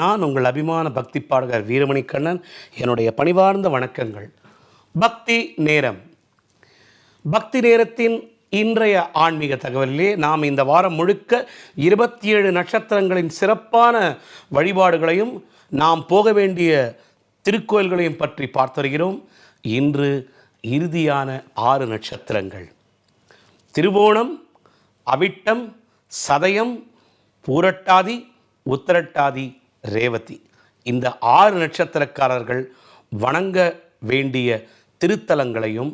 நான் உங்கள் அபிமான பக்தி பாடகர் வீரமணி கண்ணன் என்னுடைய பணிவார்ந்த வணக்கங்கள். பக்தி நேரம். பக்தி நேரத்தின் இன்றைய ஆன்மீக தகவலிலே நாம் இந்த வாரம் முழுக்க இருபத்தி ஏழு நட்சத்திரங்களின் சிறப்பான வழிபாடுகளையும் நாம் போக வேண்டிய திருக்கோயில்களையும் பற்றி பார்த்து வருகிறோம். இன்று இறுதியான ஆறு நட்சத்திரங்கள். திருவோணம் அவிட்டம் சதயம் பூரட்டாதி உத்தரட்டாதி ரேவதி. இந்த ஆறு நட்சத்திரக்காரர்கள் வணங்க வேண்டிய திருத்தலங்களையும்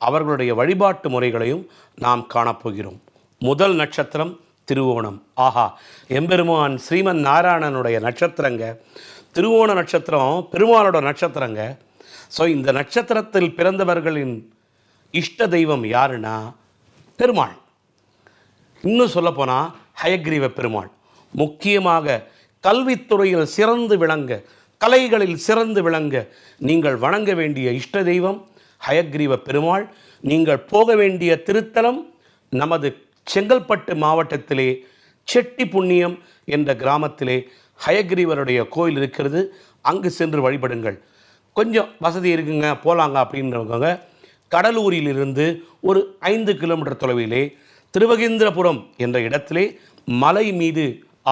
அவர்களுடைய வழிபாட்டு முறைகளையும் நாம் காணப்போகிறோம். முதல் நட்சத்திரம் திருவோணம். ஆஹா எம்பெருமான் ஸ்ரீமன் நாராயணனுடைய நட்சத்திரங்க. திருவோண நட்சத்திரம் பெருமாளோட நட்சத்திரங்க. ஸோ இந்த நட்சத்திரத்தில் பிறந்தவர்களின் இஷ்ட தெய்வம் யாருன்னா பெருமாள். இன்னும் சொல்லப்போனால் ஹயக்ரீவ பெருமாள். முக்கியமாக கல்வித்துறையில் சிறந்து விளங்க கலைகளில் சிறந்து விளங்க நீங்கள் வணங்க வேண்டிய இஷ்ட தெய்வம் ஹயக்ரீவ பெருமாள். நீங்கள் போக வேண்டிய திருத்தலம் நமது செங்கல்பட்டு மாவட்டத்திலே செட்டி புண்ணியம் என்ற கிராமத்திலே ஹயக்ரீவருடைய கோயில் இருக்கிறது. அங்கு சென்று வழிபடுங்கள். கொஞ்சம் வசதி இருக்குங்க போகலாங்க அப்படின்றவங்க கடலூரிலிருந்து ஒரு ஐந்து கிலோமீட்டர் தொலைவிலே திருவகேந்திரபுரம் என்ற இடத்திலே மலை மீது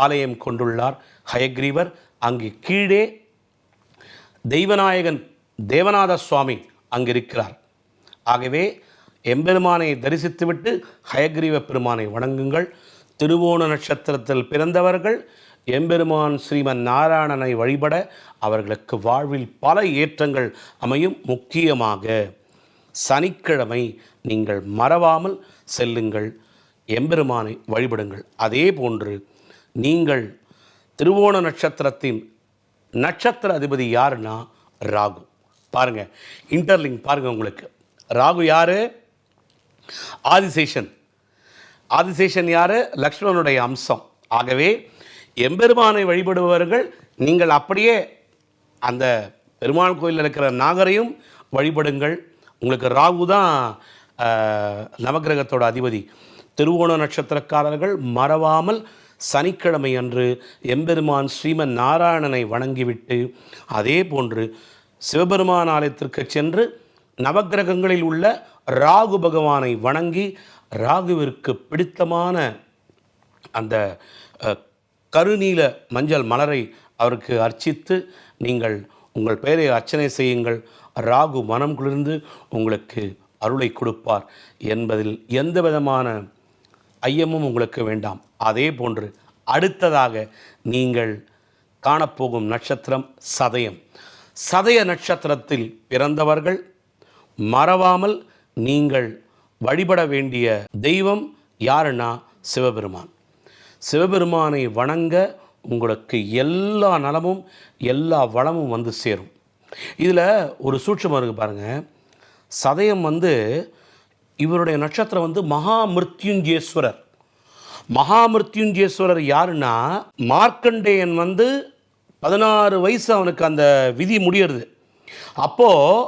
ஆலயம் கொண்டுள்ளார். ஹயக்ரீவர் அங்கு கீழே தெய்வநாயகன் தேவநாத சுவாமி அங்கு இருக்கிறார் ஆகவே எம்பெருமானை தரிசித்துவிட்டு ஹயக்ரீவ பெருமானை வணங்குங்கள். திருவோண நட்சத்திரத்தில் பிறந்தவர்கள் எம்பெருமான் ஸ்ரீமன் நாராயணனை வழிபட அவர்களுக்கு வாழ்வில் பல ஏற்றங்கள் அமையும் முக்கியமாக. சனிக்கிழமை நீங்கள் மறவாமல் செல்லுங்கள். எம்பெருமானை வழிபடுங்கள். அதே போன்று நீங்கள் திருவோண நட்சத்திரத்தின் நட்சத்திர அதிபதி யாருன்னா ராகு. பாருங்க இன்டர்லிங் பாருங்க உங்களுக்கு. ராகு யாரு? ஆதிசேஷன். ஆதிசேஷன் யாரு? லக்ஷ்மணனுடைய அம்சம். ஆகவே எம்பெருமானை வழிபடுபவர்கள் நீங்கள் அப்படியே அந்த பெருமாள் கோயிலில் இருக்கிற நாகரையும் வழிபடுங்கள். உங்களுக்கு ராகு தான் நவகிரகத்தோட நவக்கிரகத்தோட அதிபதி. திருவோண நட்சத்திரக்காரர்கள் மறவாமல் சனிக்கிழமை அன்று எம்பெருமான் ஸ்ரீமன் நாராயணனை வணங்கிவிட்டு அதே போன்று சிவபெருமான் ஆலயத்திற்கு சென்று நவக்கிரகங்களில் உள்ள ராகு பகவானை வணங்கி ராகுவிற்கு பிடித்தமான அந்த கருநீல மஞ்சள் மலரை அவருக்கு அர்ச்சித்து நீங்கள் உங்கள் பெயரை அர்ச்சனை செய்யுங்கள். ராகு மனம் குளிர்ந்து உங்களுக்கு அருளை கொடுப்பார் என்பதில் எந்த விதமான ஐயமும் உங்களுக்கு வேண்டாம். அதே போன்று அடுத்ததாக நீங்கள் காணப்போகும் நட்சத்திரம் சதயம். சதய நட்சத்திரத்தில் பிறந்தவர்கள் மறவாமல் நீங்கள் வழிபட வேண்டிய தெய்வம் யாருன்னா சிவபெருமான். சிவபெருமானை வணங்க உங்களுக்கு எல்லா நலமும் எல்லா வளமும் வந்து சேரும். இதில் ஒரு சூட்சமம் இருக்குது பாருங்கள் சதயம் வந்து இவருடைய நட்சத்திரம் வந்து மகாமிருத்யுஞ்சேஸ்வரர். மகாமிருத்யுஞ்சேஸ்வரர் யாருன்னா மார்க்கண்டேயன் வந்து பதினாறு வயசு அவனுக்கு அந்த விதி முடியறது. அப்போது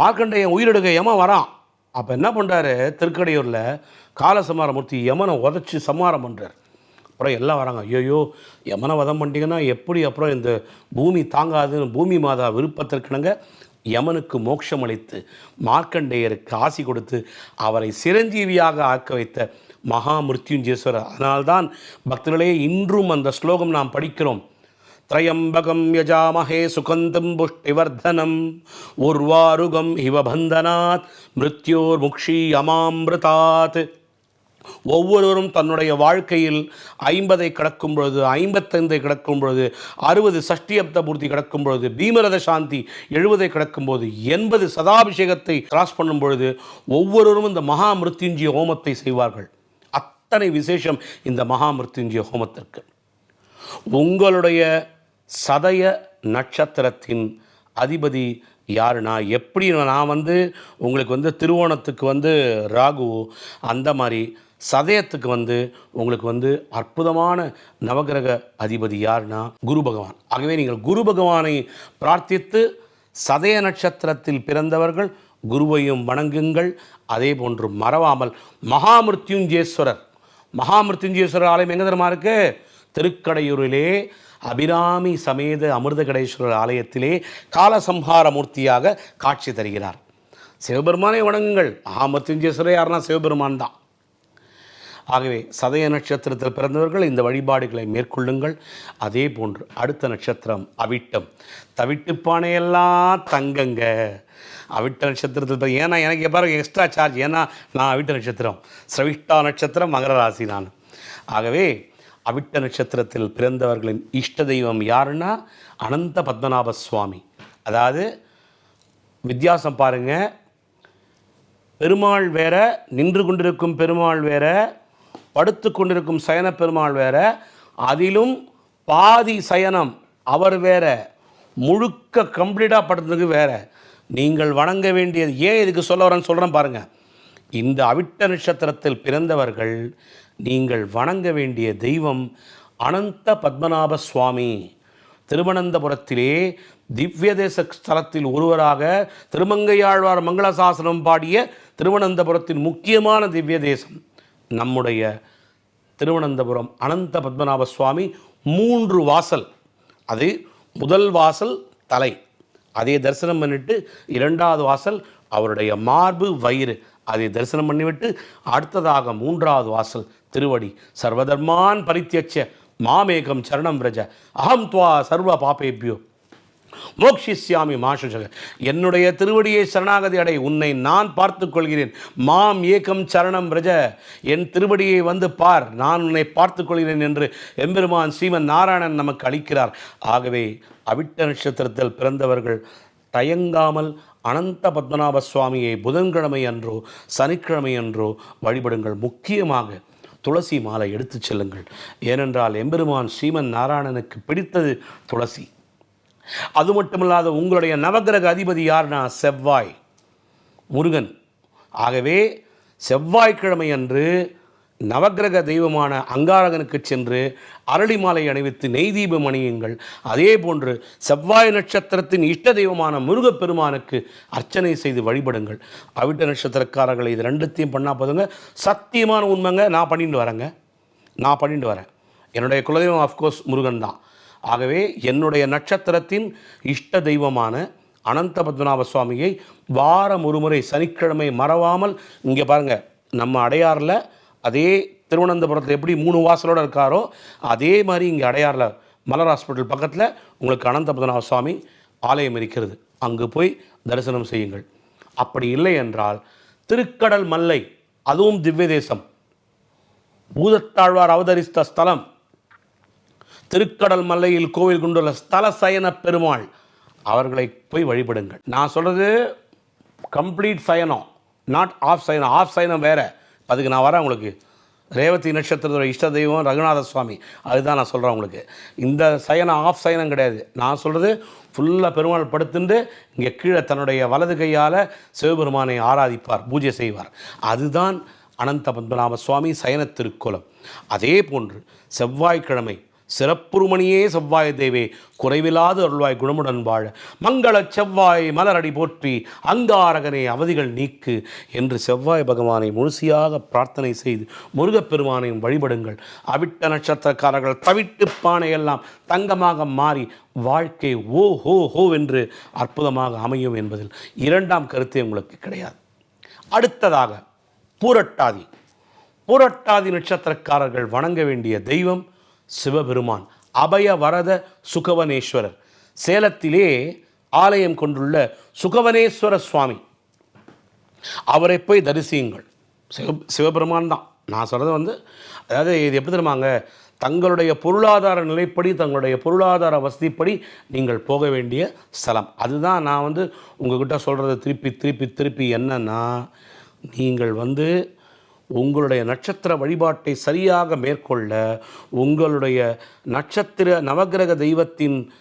மார்க்கண்டேயன் உயிரிடுக யமன் வரான். அப்போ என்ன பண்ணுறாரு திருக்கடையூரில் காலசமாரமூர்த்தி யமனை உதச்சி சமாரம் பண்ணுறார் அப்புறம் எல்லாம் வராங்க ஐயோ யமனை வதம் பண்ணிட்டீங்கன்னா எப்படி அப்புறம் இந்த பூமி தாங்காதுன்னு பூமி மாதா விருப்பத்திற்கிணங்க யமனுக்கு மோட்சம் அளித்து மார்க்கண்டேயருக்கு ஆசி கொடுத்து அவரை சிரஞ்சீவியாக ஆக்க வைத்த மகா மிருத்யுஞ்சேஸ்வரர் அதனால்தான் பக்தர்களே இன்றும் அந்த ஸ்லோகம் நாம் படிக்கிறோம். திரையம்பகம் யஜாமஹே சுகந்தம் புஷ்டிவர்தனம் உர்வாருகம் இவபந்தனாத் மிருத்யோர் முக்ஷி அமாமிருதாத் ஒவ்வொருவரும் தன்னுடைய வாழ்க்கையில் ஐம்பதை கிடக்கும் பொழுது ஐம்பத்தைந்தை கிடக்கும் பொழுது அறுபது சஷ்டியப்த பூர்த்தி கிடக்கும் பொழுது பீமரத சாந்தி எழுபதை கிடக்கும் போது எண்பது சதாபிஷேகத்தை கிராஸ் பண்ணும் பொழுது ஒவ்வொருவரும் இந்த மகாமிருத்யுஞ்சய ஹோமத்தை செய்வார்கள். அத்தனை விசேஷம் இந்த மகாமிருத்யுஞ்சய ஹோமத்திற்கு. உங்களுடைய சதய நட்சத்திரத்தின் அதிபதி யாருன்னா எப்படி நான் வந்து உங்களுக்கு வந்து திருவோணத்துக்கு வந்து ராகு அந்த மாதிரி சதயத்துக்கு வந்து உங்களுக்கு வந்து அற்புதமான நவகிரக அதிபதி யாருன்னா குரு பகவான். ஆகவே நீங்கள் குரு பகவானை பிரார்த்தித்து சதய நட்சத்திரத்தில் பிறந்தவர்கள் குருவையும் வணங்குங்கள். அதே போன்று மறவாமல் மகாமிருத்யுஞ்சேஸ்வரர். மகாமிருத்யுஞ்சேஸ்வரர் ஆலயம் எங்கே தெரியுமா இருக்கு? திருக்கடையூரிலே அபிராமி சமேத அமிர்தகடேஸ்வரர் ஆலயத்திலே காலசம்ஹார மூர்த்தியாக காட்சி தருகிறார். சிவபெருமானை வணங்குங்கள். மகாமிருத்யுஞ்சேஸ்வரர் யாருன்னா சிவபெருமான் தான். ஆகவே சதய நட்சத்திரத்தில் பிறந்தவர்கள் இந்த வழிபாடுகளை மேற்கொள்ளுங்கள். அதே போன்று அடுத்த நட்சத்திரம் அவிட்டம். தவிட்டுப்பானையெல்லாம் தங்கங்க. அவிட்ட நட்சத்திரத்தில் ஏன்னா எனக்கு பாருங்க எக்ஸ்ட்ரா சார்ஜ் ஏன்னா நான் அவிட்ட நட்சத்திரம். சிரவிஷ்டா நட்சத்திரம் மகர ராசி நான். ஆகவே அவிட்ட நட்சத்திரத்தில் பிறந்தவர்களின் இஷ்ட தெய்வம் யாருன்னா அனந்த பத்மநாப சுவாமி. அதாவது வித்தியாசம் பாருங்கள் பெருமாள் வேற நின்று கொண்டிருக்கும் பெருமாள் வேற படுத்து கொண்டிருக்கும் சயன பெருமாள் வேற அதிலும் பாதி சயனம் அவர் வேற முழுக்க கம்ப்ளீட்டாக படுத்ததுக்கு வேற. நீங்கள் வணங்க வேண்டியது ஏன் இதுக்கு சொல்ல வரேன்னு சொல்கிறேன் பாருங்கள் இந்த அவிட்ட நட்சத்திரத்தில் பிறந்தவர்கள் நீங்கள் வணங்க வேண்டிய தெய்வம் அனந்த பத்மநாப சுவாமி. திருவனந்தபுரத்திலே திவ்ய தேச ஸ்தலத்தில் ஒருவராக திருமங்கையாழ்வார் மங்களசாசனம் பாடிய திருவனந்தபுரத்தின் முக்கியமான திவ்ய தேசம். நம்முடைய திருவனந்தபுரம் அனந்த பத்மநாப சுவாமி மூன்று வாசல். அது முதல் வாசல் தலை. அதை தரிசனம் பண்ணிட்டு இரண்டாவது வாசல் அவருடைய மார்பு வயிறு. அதை தரிசனம் பண்ணிவிட்டு அடுத்ததாக மூன்றாவது வாசல் திருவடி. சர்வதர்மான் பரித்தியச்ச மாமேகம் சரணம் பிரஜ அகம் துவா சர்வ பாபேபியோ. மோக்ஷிஸ்யாமி மாசுஷக என்னுடைய திருவடியை சரணாகதி அடை உன்னை நான் பார்த்துக் கொள்கிறேன் மாம் ஏகம் சரணம் பிரஜ என் திருவடியை வந்து பார் நான் உன்னை பார்த்து கொள்கிறேன் என்று எம்பெருமான் சீமன் நாராயணன் நமக்கு அளிக்கிறார். ஆகவே அவிட்ட நட்சத்திரத்தில் பிறந்தவர்கள் தயங்காமல் அனந்த பத்மநாப சுவாமியை புதன்கிழமை அன்றோ சனிக்கிழமை அன்றோ வழிபடுங்கள். முக்கியமாக துளசி மாலை எடுத்துச் செல்லுங்கள். ஏனென்றால் எம்பெருமான் ஸ்ரீமன் நாராயணனுக்கு பிடித்தது துளசி. அது மட்டுமல்லாத உங்களுடைய நவக்கிரக அதிபதி யார்னா? செவ்வாய். முருகன். ஆகவே செவ்வாய்க்கிழமை அன்று நவக்கிரக தெய்வமான அங்காரகனுக்கு சென்று அரளி மாலை அணிவித்து நெய் தீபம் அணியுங்கள். அதே போன்று செவ்வாய் நட்சத்திரத்தின் இஷ்ட தெய்வமான முருகப்பெருமானுக்கு அர்ச்சனை செய்து வழிபடுங்கள். அவிட்ட நட்சத்திரக்காரர்களை இது ரெண்டுத்தையும் பண்ணால் போதுங்க. சத்தியமான உண்மைங்க. நான் பண்ணிட்டு வரேங்க. நான் பண்ணிட்டு வரேன். என்னுடைய குலதெய்வம் அஃப்கோர்ஸ் முருகன் தான். ஆகவே என்னுடைய நட்சத்திரத்தின் இஷ்ட தெய்வமான அனந்த பத்மநாப சுவாமியை வாரம் ஒரு முறை சனிக்கிழமை மறவாமல் இங்கே பாருங்கள் நம்ம அடையாறில் அதே திருவனந்தபுரத்தில் எப்படி மூணு வாசலோடு இருக்காரோ அதே மாதிரி இங்கே அடையாறில் மலர் ஹாஸ்பிட்டல் பக்கத்தில் உங்களுக்கு அனந்த பத்மநாப சுவாமி ஆலயம் இருக்கிறது. அங்கு போய் தரிசனம் செய்யுங்கள். அப்படி இல்லை என்றால் திருக்கடல் மல்லை அதுவும் திவ்ய தேசம். பூதத்தாழ்வார் அவதரித்த ஸ்தலம் திருக்கடல் மலையில் கோவில் கொண்டுள்ள ஸ்தல சயன பெருமாள் அவர்களை போய் வழிபடுங்கள். நான் சொல்கிறது complete Sayanam not of Sayanam. Of சயனம் வேறு. அதுக்கு நான் வரேன் உங்களுக்கு. ரேவதி நட்சத்திரத்தோட இஷ்ட தெய்வம் ரகுநாத சுவாமி. அதுதான் நான் சொல்கிறேன் உங்களுக்கு. இந்த சயனம் ஆஃப் சயனம் கிடையாது. நான் சொல்கிறது ஃபுல்லாக பெருமாள் படுத்துட்டு இங்கே கீழே தன்னுடைய வலது கையால் சிவபெருமானை ஆராதிப்பார் பூஜை செய்வார். அதுதான் அனந்த பத்மநாப சுவாமி சயன திருக்குலம். அதே போன்று செவ்வாய்க்கிழமை சிறப்புருமணியே செவ்வாய் தேவே குறைவில்லாத அருள்வாய் குணமுடன் வாழ. மங்கள செவ்வாய் மலரடி போற்றி அங்காரகனே அவதிகள் நீக்கு என்று செவ்வாய் பகவானை முழுசியாக பிரார்த்தனை செய்து முருகப்பெருமானையும் வழிபடுங்கள். அவிட்ட நட்சத்திரக்காரர்கள் தவிட்டு பானையெல்லாம் தங்கமாக மாறி வாழ்க்கை ஓ ஹோ ஹோ என்று அற்புதமாக அமையும் என்பதில் இரண்டாம் கருத்து உங்களுக்கு கிடையாது. அடுத்ததாக பூரட்டாதி. பூரட்டாதி நட்சத்திரக்காரர்கள் வணங்க வேண்டிய தெய்வம் சிவபெருமான் அபய வரத சுகவனேஸ்வரர். சேலத்திலே ஆலயம் கொண்டுள்ள சுகவனேஸ்வர சுவாமி. அவரை போய் தரிசியுங்கள். சிவ சிவபெருமான் தான். நான் சொல்கிறது வந்து அதாவது இது எப்படி தெரியுமாங்க தங்களுடைய பொருளாதார நிலைப்படி தங்களுடைய பொருளாதார வசதிப்படி நீங்கள் போக வேண்டிய ஸ்தலம். அதுதான் நான் வந்து உங்ககிட்ட சொல்கிறது திருப்பி திருப்பி திருப்பி என்னன்னா நீங்கள் வந்து உங்களுடைய நட்சத்திர வழிபாட்டை சரியாக மேற்கொள்ள உங்களுடைய நட்சத்திர நவக்கிரக தெய்வத்தின்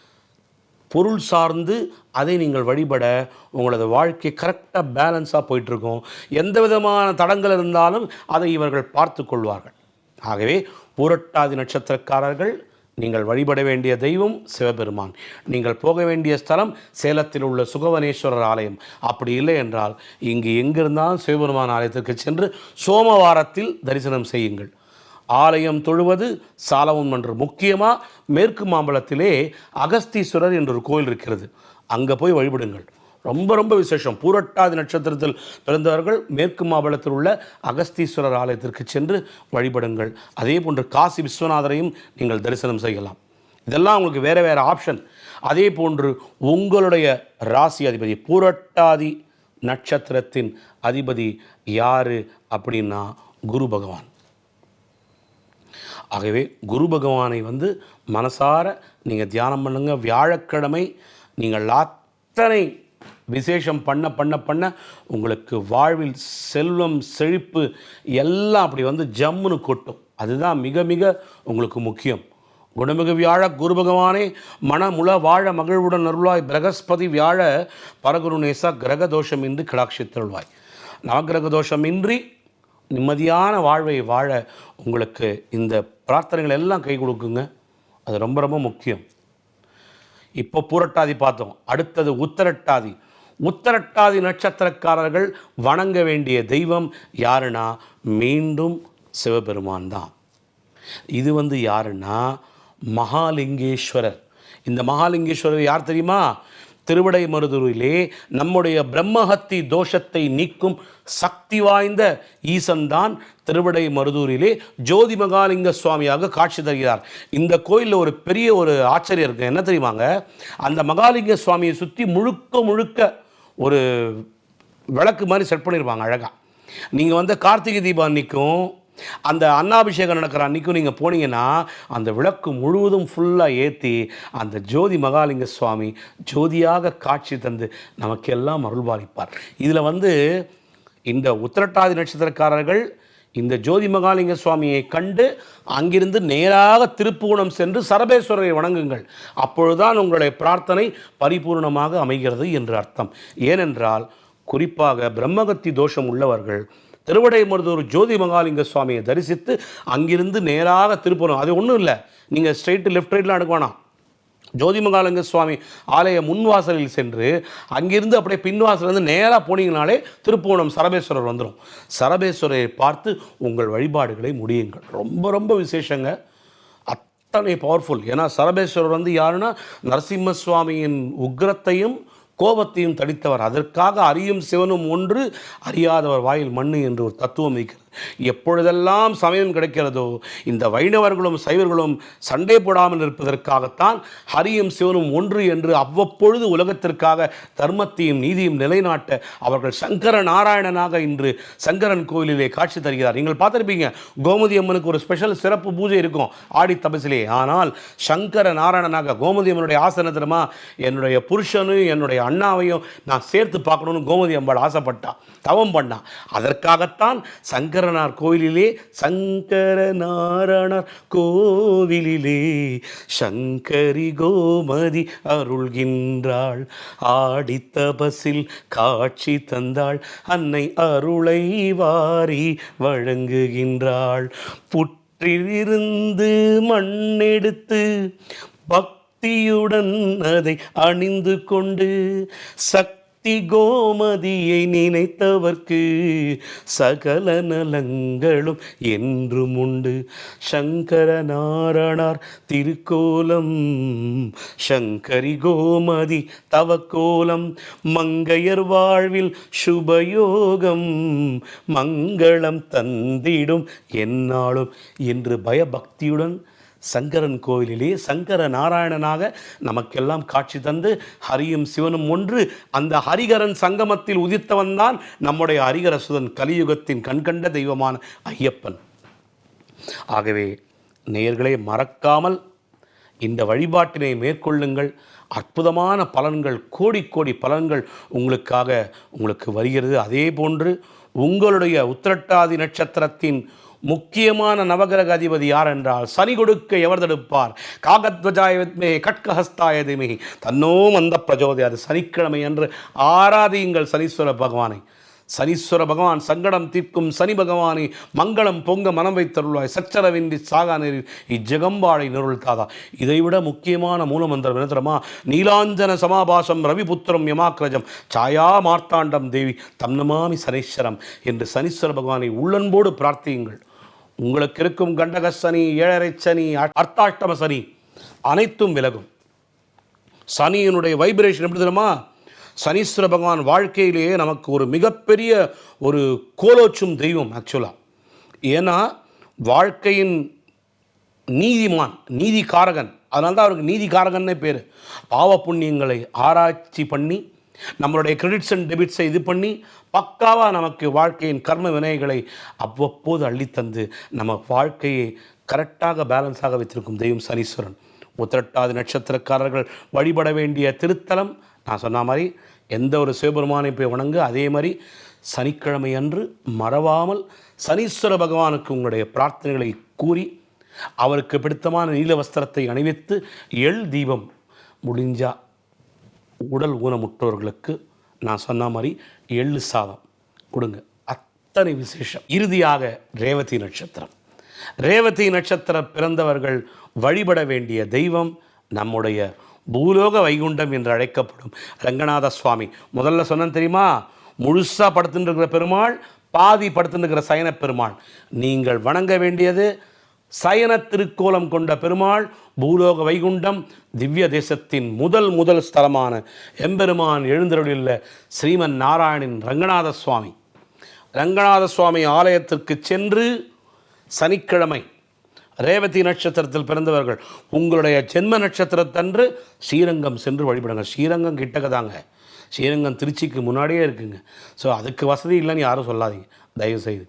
பொருள் சார்ந்து அதை நீங்கள் வழிபட உங்களது வாழ்க்கை கரெக்டாக பேலன்ஸாக போயிட்டுருக்கும். எந்த விதமான தடங்கள் இருந்தாலும் அதை இவர்கள் பார்த்து கொள்வார்கள். ஆகவே பூரட்டாதி நட்சத்திரக்காரர்கள் நீங்கள் வழிபட வேண்டிய தெய்வம் சிவபெருமான். நீங்கள் போக வேண்டிய ஸ்தலம் சேலத்தில் உள்ள சுகவனேஸ்வரர் ஆலயம். அப்படி இல்லை என்றால் இங்கு எங்கிருந்தாலும் சிவபெருமான் ஆலயத்திற்கு சென்று சோமவாரத்தில் தரிசனம் செய்யுங்கள். ஆலயம் தொழுவது சாலவும் என்று முக்கியமாக மேற்கு மாம்பலத்திலே அகஸ்தீஸ்வரர் என்ற ஒரு கோயில் இருக்கிறது. அங்கே போய் வழிபடுங்கள். ரொம்ப ரொம்ப விசேஷம். பூரட்டாதி நட்சத்திரத்தில் பிறந்தவர்கள் மேற்கு மாவட்டத்தில் உள்ள அகஸ்தீஸ்வரர் ஆலயத்திற்கு சென்று வழிபடுங்கள். அதே போன்று காசி விஸ்வநாதரையும் நீங்கள் தரிசனம் செய்யலாம். இதெல்லாம் உங்களுக்கு வேறு வேறு ஆப்ஷன் அதே போன்று உங்களுடைய ராசி அதிபதி பூரட்டாதி நட்சத்திரத்தின் அதிபதி யார் அப்படின்னா குரு பகவான். ஆகவே குரு பகவானை வந்து மனசார நீங்கள் தியானம் பண்ணுங்கள் வியாழக்கிழமை நீங்கள் அத்தனை விசேஷம் பண்ண பண்ண பண்ண உங்களுக்கு வாழ்வில் செல்வம் செழிப்பு எல்லாம் அப்படி வந்து ஜம்முன்னு கொட்டும். அதுதான் மிக மிக உங்களுக்கு முக்கியம். குணமிகு வியாழ குரு பகவானே மனமுள வாழ மகிழ்வுடன் அருள்வாய் பிரகஸ்பதி வியாழ பரகுருநேசா கிரக தோஷம் தோஷமின்றி கிடாட்சித்தருள்வாய். நவகிரக தோஷமின்றி நிம்மதியான வாழ்வை வாழ உங்களுக்கு இந்த பிரார்த்தனைகள் எல்லாம் கை கொடுக்குங்க. அது ரொம்ப ரொம்ப முக்கியம். இப்போ பூரட்டாதி பார்த்தோம். அடுத்தது உத்தரட்டாதி. உத்தரட்டாதி நட்சத்திரக்காரர்கள் வணங்க வேண்டிய தெய்வம் யாருன்னா மீண்டும் சிவபெருமான் தான். இது வந்து யாருன்னா மகாலிங்கேஸ்வரர். இந்த மகாலிங்கேஸ்வரர் யார் தெரியுமா? திருவிடை மருதூரிலே நம்முடைய பிரம்மஹத்தி தோஷத்தை நீக்கும் சக்தி வாய்ந்த ஈசன்தான் திருவிடை மருதூரிலே ஜோதி மகாலிங்க சுவாமியாக காட்சி தருகிறார். இந்த கோயிலில் ஒரு பெரிய ஒரு ஆச்சரியம் இருக்குது என்ன தெரியுமாங்க? அந்த மகாலிங்க சுவாமியை சுற்றி முழுக்க முழுக்க ஒரு விளக்கு மாதிரி செட் பண்ணிடுவாங்க அழகாக நீங்கள் வந்து கார்த்திகை தீபம் அன்னைக்கும் அந்த அன்னாபிஷேகம் நடக்கிற அன்னைக்கும் நீங்கள் போனீங்கன்னா அந்த விளக்கு முழுவதும் ஃபுல்லாக ஏற்றி அந்த ஜோதி மகாலிங்க சுவாமி ஜோதியாக காட்சி தந்து நமக்கெல்லாம் அருள்பாலிப்பார். இதில் வந்து இந்த உத்திரட்டாதி நட்சத்திரக்காரர்கள் இந்த ஜோதி மகாலிங்க சுவாமியை கண்டு அங்கிருந்து நேராக திருப்புகுணம் சென்று சரபேஸ்வரரை வணங்குங்கள். அப்பொழுதுதான் உங்களுடைய பிரார்த்தனை பரிபூர்ணமாக அமைகிறது என்று அர்த்தம். ஏனென்றால் குறிப்பாக பிரம்மகத்தி தோஷம் உள்ளவர்கள் திருவடைமருதூர் ஜோதி மகாலிங்க சுவாமியை தரிசித்து அங்கிருந்து நேராக திருப்புவனம் அது ஒன்றும் இல்லை. நீங்கள் ஸ்ட்ரெயிட்டு லெஃப்ட் ரைட்லாம் எடுக்க வேணாம். ஜோதிமகாலங்க சுவாமி ஆலய முன்வாசலில் சென்று அங்கிருந்து அப்படியே பின்வாசலேருந்து நேராக போனீங்கனாலே திருப்புவனம் சரபேஸ்வரர் வந்துடும் சரபேஸ்வரரை பார்த்து உங்கள் வழிபாடுகளை முடியுங்கள். ரொம்ப ரொம்ப விசேஷங்க. அத்தனை பவர்ஃபுல் ஏன்னா சரபேஸ்வரர் வந்து யாருன்னா நரசிம்ம சுவாமியின் உக்ரத்தையும் கோபத்தையும் தடித்தவர். அதற்காக அறியும் சிவனும் ஒன்று அறியாதவர் வாயில் மண்ணு என்று ஒரு தத்துவம் இருக்கிறது. எப்பொழுதெல்லாம் சமயம் கிடைக்கிறதோ இந்த வைணவர்களும் சைவர்களும் சண்டை போடாமல் இருப்பதற்காகத்தான் ஹரியும் சிவனும் ஒன்று என்று அவ்வப்பொழுது உலகத்திற்காக தர்மத்தையும் நீதியும் நிலைநாட்ட அவர்கள் சங்கர நாராயணனாக இன்று சங்கரன் கோவிலிலே காட்சி தருகிறார். நீங்கள் பார்த்துருப்பீங்க கோமதி அம்மனுக்கு ஒரு ஸ்பெஷல் சிறப்பு பூஜை இருக்கும் ஆடி தபசிலே. ஆனால் சங்கர நாராயணனாக கோமதி அம்மனுடைய ஆசனத்திரமா என்னுடைய புருஷனும் என்னுடைய அண்ணாவையும் நான் சேர்த்து பார்க்கணும்னு கோமதி அம்பாள் ஆசைப்பட்டா தவம் பண்ணா. அதற்காகத்தான் சங்கரனார் கோவிலிலே சங்கர கோவிலிலே சங்கரி கோமதி அருள்கின்றாள். ஆடி தபசில் காட்சி தந்தாள். அன்னை அருளை வாரி வழங்குகின்றாள். புற்றிலிருந்து மண்ணெடுத்து பக்தியுடன் அதை அணிந்து கொண்டு சக்தி கோமதியை நினைத்தவர்க்கு சகல நலங்களும் என்றும் உண்டு. சங்கர நாரணார் திருக்கோலம் சங்கரி கோமதி தவக்கோலம் மங்கையர் வாழ்வில் சுபயோகம் மங்களம் தந்திடும் என்னாலும். என்று பயபக்தியுடன் சங்கரன் கோவிலிலே சங்கர நாராயணனாக நமக்கெல்லாம் காட்சி தந்து ஹரியும் சிவனும் ஒன்று. அந்த ஹரிகரன் சங்கமத்தில் உதித்தவன் தான் நம்முடைய ஹரிகரசுதன் கலியுகத்தின் கண்கண்ட தெய்வமான ஐயப்பன். ஆகவே நேயர்களே மறக்காமல் இந்த வழிபாட்டினை மேற்கொள்ளுங்கள். அற்புதமான பலன்கள் கோடி கோடி பலன்கள் உங்களுக்காக உங்களுக்கு வருகிறது. அதே போன்று உங்களுடைய உத்திரட்டாதி நட்சத்திரத்தின் முக்கியமான நவகிரக அதிபதி யார் என்றால் சனி கொடுக்க எவர் தடுப்பார்? காகத்வஜாயத்மே கட்கஹஸ்தாய தன்னோ மந்த பிரஜோதயாது சனிக்கிழமை என்று ஆராதியுங்கள் சனீஸ்வர பகவானை. சனீஸ்வர பகவான் சங்கடம் தீர்க்கும் சனி பகவானை மங்களம் பொங்க மனம் வைத்தருள்வாய். சச்சரவின்றி சாகா நேரில் இஜெகம்பாளை நிருள்தாதா. இதைவிட முக்கியமான மூலமந்திரம் என்ன தெரியுமா? நீலாஞ்சன சமாபாசம் ரவிபுத்திரம் யமாக்ரஜம் சாயா மார்த்தாண்டம் தேவி தம்னமாமி சனீஸ்வரம் என்று சனீஸ்வர பகவானை உள்ளன்போடு பிரார்த்தியுங்கள். உங்களுக்கு இருக்கும் கண்டக சனி ஏழரை சனி அர்த்தாஷ்டம சனி அனைத்தும் விலகும். சனியினுடைய வைப்ரேஷன் எப்படி தெரியுமா? சனீஸ்வர பகவான் வாழ்க்கையிலேயே நமக்கு ஒரு மிகப்பெரிய ஒரு கோலோச்சும் தெய்வம் ஆக்சுவலாக ஏன்னா வாழ்க்கையின் நீதிமான் நீதிகாரகன் அதனால தான் அவருக்கு நீதிகாரகன்னே பேர். பாவ புண்ணியங்களை ஆராய்ச்சி பண்ணி நம்மளுடைய கிரெடிட்ஸ் அண்ட் டெபிட்ஸை இது பண்ணி பக்காவாக நமக்கு வாழ்க்கையின் கர்ம வினைகளை அவ்வப்போது அள்ளித்தந்து நம்ம வாழ்க்கையை கரெக்டாக பேலன்ஸாக வைத்திருக்கும் தெய்வம் சனீஸ்வரன். உத்திரட்டாதி நட்சத்திரக்காரர்கள் வழிபட வேண்டிய திருத்தலம் நான் சொன்ன மாதிரி எந்த ஒரு சிவபெருமானை போய் வணங்கு அதே மாதிரி சனிக்கிழமை அன்று மறவாமல் சனீஸ்வர பகவானுக்கு உங்களுடைய பிரார்த்தனைகளை கூறி அவருக்கு பிடித்தமான நீல வஸ்திரத்தை அணிவித்து எள் தீபம் முடிஞ்சா உடல் ஊனமுற்றோர்களுக்கு நான் சொன்ன மாதிரி எள்ளு சாதம். கொடுங்க. அத்தனை விசேஷம். இறுதியாக ரேவதி நட்சத்திரம். ரேவதி நட்சத்திர பிறந்தவர்கள் வழிபட வேண்டிய தெய்வம் நம்முடைய பூலோக வைகுண்டம் என்று அழைக்கப்படும் ரங்கநாத சுவாமி. முதல்ல சொன்னேன் தெரியுமா? முழுசாக படுத்துட்டு இருக்கிற பெருமாள் பாதி படுத்துட்டு இருக்கிற சயன பெருமாள். நீங்கள் வணங்க வேண்டியது சயன திருக்கோலம் கொண்ட பெருமாள் பூலோக வைகுண்டம் திவ்ய தேசத்தின் முதல் முதல் ஸ்தலமான எம்பெருமான் எழுந்தருளில் ஸ்ரீமன் நாராயணின் ரங்கநாத சுவாமி. ரங்கநாத சுவாமி ஆலயத்திற்கு சென்று சனிக்கிழமை ரேவதி நட்சத்திரத்தில் பிறந்தவர்கள் உங்களுடைய ஜென்ம நட்சத்திரத்தன்று ஸ்ரீரங்கம் சென்று வழிபடுங்க ஸ்ரீரங்கம் கிட்டக்கதாங்க. ஸ்ரீரங்கம் திருச்சிக்கு முன்னாடியே இருக்குங்க. ஸோ அதுக்கு வசதி இல்லைன்னு யாரும் சொல்லாதீங்க. தயவு செய்து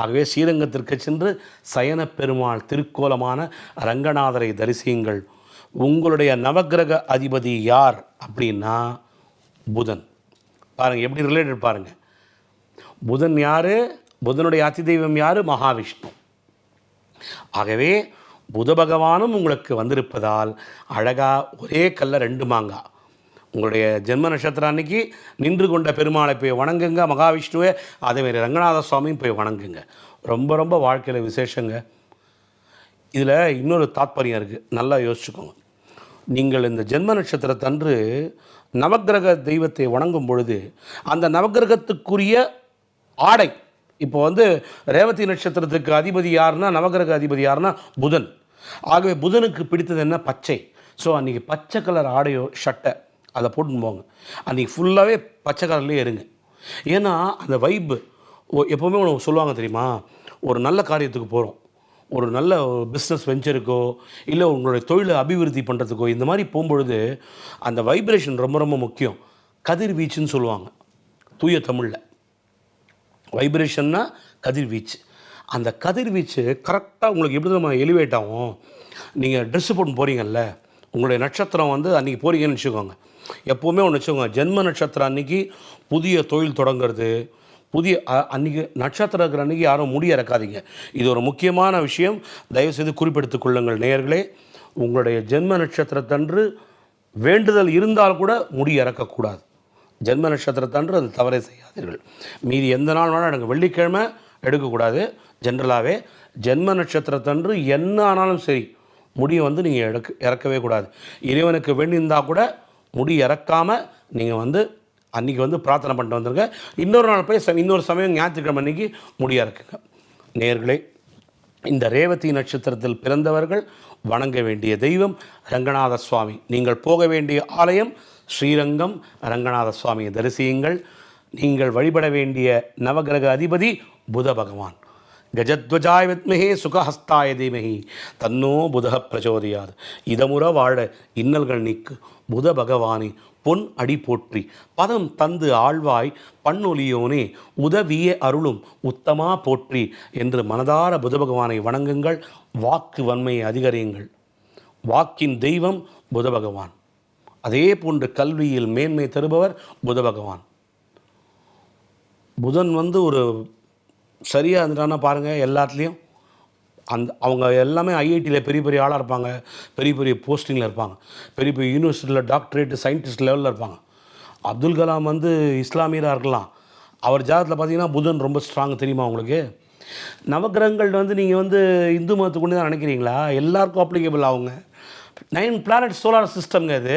ஆகவே ஸ்ரீரங்கத்திற்கு சென்று சயன பெருமாள் திருக்கோலமான ரங்கநாதரை தரிசியுங்கள். உங்களுடைய நவக்கிரக அதிபதி யார் அப்படின்னா புதன். பாருங்கள் எப்படி ரிலேட்டட் பாருங்கள் புதன் யார்? புதனுடைய அதிதெய்வம் யார்? மகாவிஷ்ணு. ஆகவே புத பகவானும் உங்களுக்கு வந்திருப்பதால் அழகாக ஒரே கல்ல ரெண்டு மாங்காய் உங்களுடைய ஜென்ம நட்சத்திரம் அன்னைக்கு நின்று கொண்ட பெருமாளை போய் வணங்குங்க மகாவிஷ்ணுவே. அதேமாரி ரங்கநாத சுவாமியும் போய் வணங்குங்க. ரொம்ப ரொம்ப வாழ்க்கையில் விசேஷங்க. இதில் இன்னொரு தாத்பரியம் இருக்குது நல்லா யோசிச்சுக்கோங்க. நீங்கள் இந்த ஜென்ம நட்சத்திரத்தன்று நவக்கிரக தெய்வத்தை வணங்கும் பொழுது அந்த நவக்கிரகத்துக்குரிய ஆடை இப்போ வந்து ரேவதி நட்சத்திரத்துக்கு அதிபதி யாருன்னா நவக்கிரக அதிபதி யாருன்னா புதன். ஆகவே புதனுக்கு பிடித்தது என்ன? பச்சை. ஸோ அன்றைக்கி பச்சை கலர் ஆடையோ ஷட்டை அதை போட்டுன்னு போங்க. அன்றைக்கி ஃபுல்லாகவே பச்சை கலர்லேயே இருங்க. ஏன்னா அந்த வைப்பு எப்போவுமே உனக்கு சொல்லுவாங்க தெரியுமா? ஒரு நல்ல காரியத்துக்கு போகிறோம் ஒரு நல்ல பிஸ்னஸ் வெஞ்சருக்கோ இல்லை உங்களுடைய தொழிலை அபிவிருத்தி பண்ணுறதுக்கோ இந்த மாதிரி போகும்பொழுது அந்த வைப்ரேஷன் ரொம்ப ரொம்ப முக்கியம். கதிர்வீச்சுன்னு சொல்லுவாங்க. தூய தமிழில். வைப்ரேஷன்னா கதிர்வீச்சு. அந்த கதிர்வீச்சு கரெக்டாக உங்களுக்கு எப்படி நம்ம எலிவேட் ஆகும். நீங்கள் ட்ரெஸ்ஸு போட்டு போகிறீங்கல்ல உங்களுடைய நட்சத்திரம் வந்து அன்றைக்கி போகிறீங்கன்னு வச்சுக்கோங்க. எப்போவுமே ஒன்று வச்சுக்கோங்க. ஜென்ம நட்சத்திரம் அன்றைக்கி புதிய தொழில் தொடங்குறது புதிய அன்னைக்கு நட்சத்திரம் இருக்கிற அன்றைக்கி யாரும் முடி இறக்காதீங்க இது ஒரு முக்கியமான விஷயம். தயவுசெய்து குறிப்பிடுத்துக் கொள்ளுங்கள் நேயர்களே. உங்களுடைய ஜென்ம நட்சத்திரத்தன்று வேண்டுதல் இருந்தால் கூட முடி இறக்கக்கூடாது ஜென்ம நட்சத்திரத்தன்று அது தவறே செய்யாதீர்கள். மீதி எந்த நாள் வேணாலும் எனக்கு வெள்ளிக்கிழமை எடுக்கக்கூடாது. ஜென்ரலாகவே ஜென்ம நட்சத்திரத்தன்று என்ன ஆனாலும் சரி முடியை வந்து நீங்கள் எடுக்க இறக்கவே கூடாது. இறைவனுக்கு வேண்டியிருந்தால் கூட முடி இறக்காமல் நீங்கள் வந்து அன்றைக்கி வந்து பிரார்த்தனை பண்ணிட்டு வந்துருங்க. இன்னொரு நாள் போய் இன்னொரு சமயம் ஞாயிற்றுக்கிழமை அன்றைக்கி முடி இறக்குங்க. நேர்களே இந்த ரேவதி நட்சத்திரத்தில் பிறந்தவர்கள் வணங்க வேண்டிய தெய்வம் ரங்கநாத சுவாமி. நீங்கள் போக வேண்டிய ஆலயம் ஸ்ரீரங்கம். ரங்கநாத சுவாமியை தரிசியுங்கள். நீங்கள் வழிபட வேண்டிய நவகிரக அதிபதி புத பகவான். கஜத்வஜாய் வித்மகே சுகஹஸ்தாய தீமகி தன்னோ புதக பிரச்சோதையார் இதமுற வாழ இன்னல்கள் நீக்கு. புத பகவானே பொன் அடி போற்றி. பதம் தந்து ஆழ்வாய் பண்ணொலியோனே உதவிய அருளும் உத்தமா போற்றி என்று மனதார புத பகவானை வணங்குங்கள். வாக்கு வன்மையை அதிகரியுங்கள். வாக்கின் தெய்வம் புத பகவான். அதே போன்று கல்வியில் மேன்மை தருபவர் புத பகவான். புதன் வந்து ஒரு சரியாக இருந்துட்டான்னா பாருங்கள் எல்லாத்துலேயும் அந்த அவங்க எல்லாமே ஐஐடியில் பெரிய பெரிய ஆளாக இருப்பாங்க பெரிய பெரிய போஸ்டிங்கில் இருப்பாங்க பெரிய பெரிய யூனிவர்சிட்டியில் டாக்டரேட்டு சயின்டிஸ்ட் லெவலில் இருப்பாங்க. அப்துல் கலாம் வந்து இஸ்லாமியராக இருக்கலாம். அவர் ஜாதகத்தில் பார்த்தீங்கன்னா புதன் ரொம்ப ஸ்ட்ராங் தெரியுமா உங்களுக்கு? நவகிரகங்கள் வந்து நீங்கள் வந்து இந்து மதத்துக்கு கொண்டு தான் நினைக்கிறீங்களா? எல்லாருக்கும் அப்ளிகபிள் ஆகுங்க நைன் பிளானட் சோலார் சிஸ்டம்ங்க அது.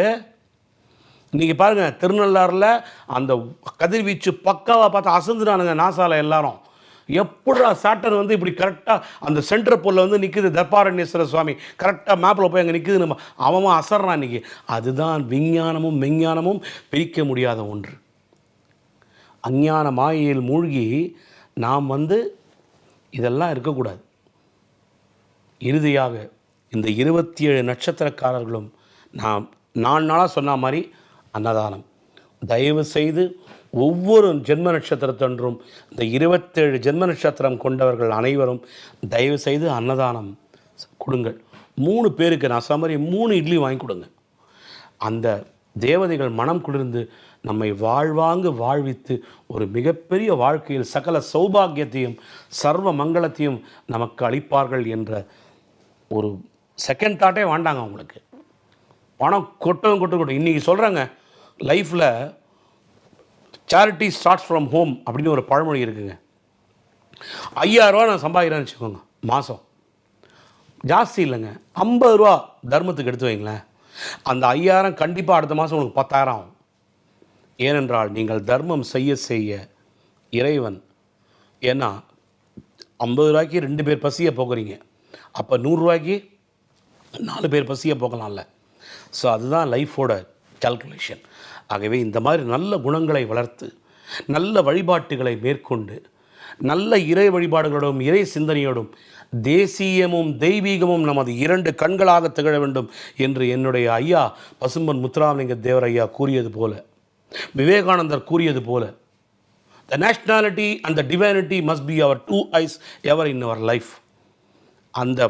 நீங்கள் பாருங்கள் திருநள்ளாறில் அந்த கதிர்வீச்சு பக்காவாக பார்த்து அசந்துட்டானுங்க நாசாவில் எல்லாரும். எப்படா சாட்டர் வந்து இப்படி கரெக்டாக அந்த சென்டர் போலில் வந்து நிற்குது தர்பாரண்யேஸ்வர சுவாமி. கரெக்டாக மேப்பில் போய் அங்கே நிற்குது நம்ம அவன் அசர்றான் இன்றைக்கி அதுதான் விஞ்ஞானமும் மெஞ்ஞானமும் பிரிக்க முடியாத ஒன்று. அஞ்ஞான மாயையில் மூழ்கி நாம் வந்து இதெல்லாம் இருக்கக்கூடாது. இறுதியாக இந்த இருபத்தி ஏழு நட்சத்திரக்காரர்களும் நாம் நாலு நாளாக சொன்ன மாதிரி அன்னதானம். தயவு செய்து ஒவ்வொரு ஜென்ம நட்சத்திரத்தன்றும் இந்த இருபத்தேழு ஜென்ம நட்சத்திரம் கொண்டவர்கள் அனைவரும் தயவு செய்து அன்னதானம் கொடுங்கள். மூணு பேருக்கு நான் சமரி மூணு இட்லி வாங்கி கொடுங்க. அந்த தேவதைகள் மனம் குளிர்ந்து நம்மை வாழ்வாங்கு வாழ்வித்து ஒரு மிகப்பெரிய வாழ்க்கையில் சகல சௌபாகியத்தையும் சர்வ மங்களத்தையும் நமக்கு அளிப்பார்கள் என்ற ஒரு செகண்ட் தாட்டே வேண்டாங்க அவங்களுக்கு. பணம் கொட்டவும் கொட்டும் கொட்டும் இன்றைக்கி சொல்கிறாங்க லைஃப்பில் சேரிட்டி ஸ்டார்ட்ஸ் ஃப்ரம் ஹோம் அப்படின்னு ஒரு பழமொழி இருக்குங்க. ஐயாயிரரூவா நான் சம்பாதிக்கிறேன்னு வச்சுக்கோங்க மாதம் ஜாஸ்தி இல்லைங்க. ஐம்பது ரூபா தர்மத்துக்கு எடுத்து வைங்களேன். அந்த ஐயாயிரம் கண்டிப்பாக அடுத்த மாதம் உங்களுக்கு பத்தாயிரம் ஆகும். ஏனென்றால் நீங்கள் தர்மம் செய்ய செய்ய இறைவன் ஏன்னா ஐம்பது ரூபாய்க்கு ரெண்டு பேர் பசியை போக்குறீங்க. அப்போ நூறுரூவாய்க்கு நாலு பேர் பசியை போக்கலாம்ல. ஸோ அதுதான் லைஃபோட கால்குலேஷன் ஆகவே இந்த மாதிரி நல்ல குணங்களை வளர்த்து நல்ல வழிபாட்டுகளை மேற்கொண்டு நல்ல இறை வழிபாடுகளோடும் இறை சிந்தனையோடும் தேசியமும் தெய்வீகமும் நமது இரண்டு கண்களாக திகழ வேண்டும் என்று என்னுடைய ஐயா பசும்பன் முத்துராமலிங்க தேவர் ஐயா கூறியது போல விவேகானந்தர் கூறியது போல the nationality and the divinity must be our two eyes ever in our life அந்த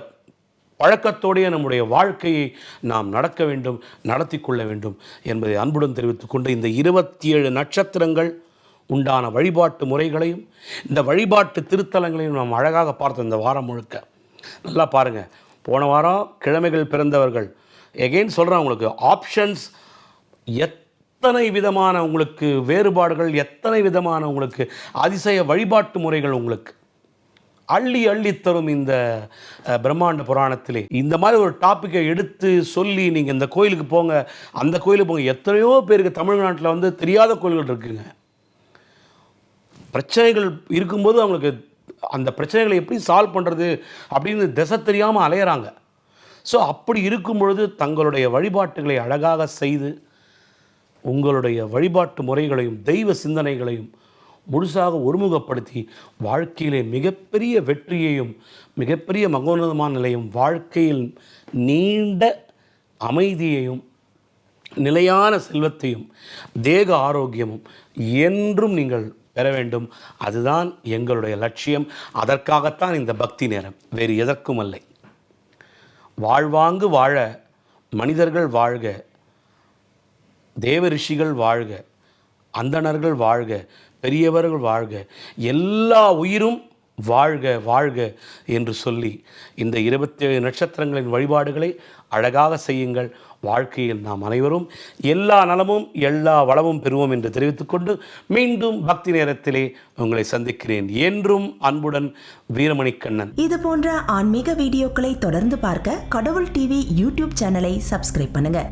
பழக்கத்தோடைய நம்முடைய வாழ்க்கையை நாம் நடக்க வேண்டும் நடத்தி கொள்ள வேண்டும் என்பதை அன்புடன் தெரிவித்துக்கொண்டு இந்த இருபத்தி ஏழு நட்சத்திரங்கள் உண்டான வழிபாட்டு முறைகளையும் இந்த வழிபாட்டு திருத்தலங்களையும் நாம் அழகாக பார்த்தோம் இந்த வாரம் முழுக்க. நல்லா பாருங்கள் போன வாரம் கிழமைகள் பிறந்தவர்கள். எகெயின் சொல்கிறேன் உங்களுக்கு ஆப்ஷன்ஸ் எத்தனை விதமான உங்களுக்கு வேறுபாடுகள் எத்தனை விதமான உங்களுக்கு அதிசய வழிபாட்டு முறைகள் உங்களுக்கு அள்ளி அள்ளி தரும் இந்த பிரம்மாண்ட புராணத்திலே. இந்த மாதிரி ஒரு டாப்பிக்கை எடுத்து சொல்லி நீங்கள் இந்த கோயிலுக்கு போங்க. அந்த கோயிலுக்கு போங்க. எத்தனையோ பேருக்கு தமிழ்நாட்டில் வந்து தெரியாத கோயில்கள் இருக்குங்க. பிரச்சனைகள் இருக்கும்போது அவங்களுக்கு அந்த பிரச்சனைகளை எப்படி சால்வ் பண்ணுறது அப்படின்னு திசை தெரியாமல் அலையிறாங்க. ஸோ அப்படி இருக்கும் பொழுது தங்களுடைய வழிபாட்டுகளை அழகாக செய்து உங்களுடைய வழிபாட்டு முறைகளையும் தெய்வ சிந்தனைகளையும் முழுசாக ஒருமுகப்படுத்தி வாழ்க்கையிலே மிகப்பெரிய வெற்றியையும் மிகப்பெரிய மகோன்னதமான நிலையும் வாழ்க்கையில் நீண்ட அமைதியையும் நிலையான செல்வத்தையும் தேக ஆரோக்கியமும் என்றும் நீங்கள் பெற வேண்டும். அதுதான் எங்களுடைய லட்சியம். அதற்காகத்தான் இந்த பக்தி நேரம். வேறு எதற்கும் அல்ல. வாழ்வாங்கு வாழ மனிதர்கள் வாழ்க தேவ ரிஷிகள் வாழ்க அந்தணர்கள் வாழ்க பெரியவர்கள் வாழ்க. எல்லா உயிரும் வாழ்க வாழ்க என்று சொல்லி இந்த இருபத்தேழு நட்சத்திரங்களின் வழிபாடுகளை அழகாக செய்யுங்கள். வாழ்க்கையில் நாம் அனைவரும் எல்லா நலமும் எல்லா வளமும் பெறுவோம் என்று தெரிவித்துக்கொண்டு மீண்டும் பக்தி நேரத்திலே உங்களை சந்திக்கிறேன். என்றும் அன்புடன் வீரமணிக்கண்ணன். இது போன்ற ஆன்மீக வீடியோக்களை தொடர்ந்து பார்க்க கடவுள் டிவி யூடியூப் சேனலை சப்ஸ்கிரைப் பண்ணுங்க.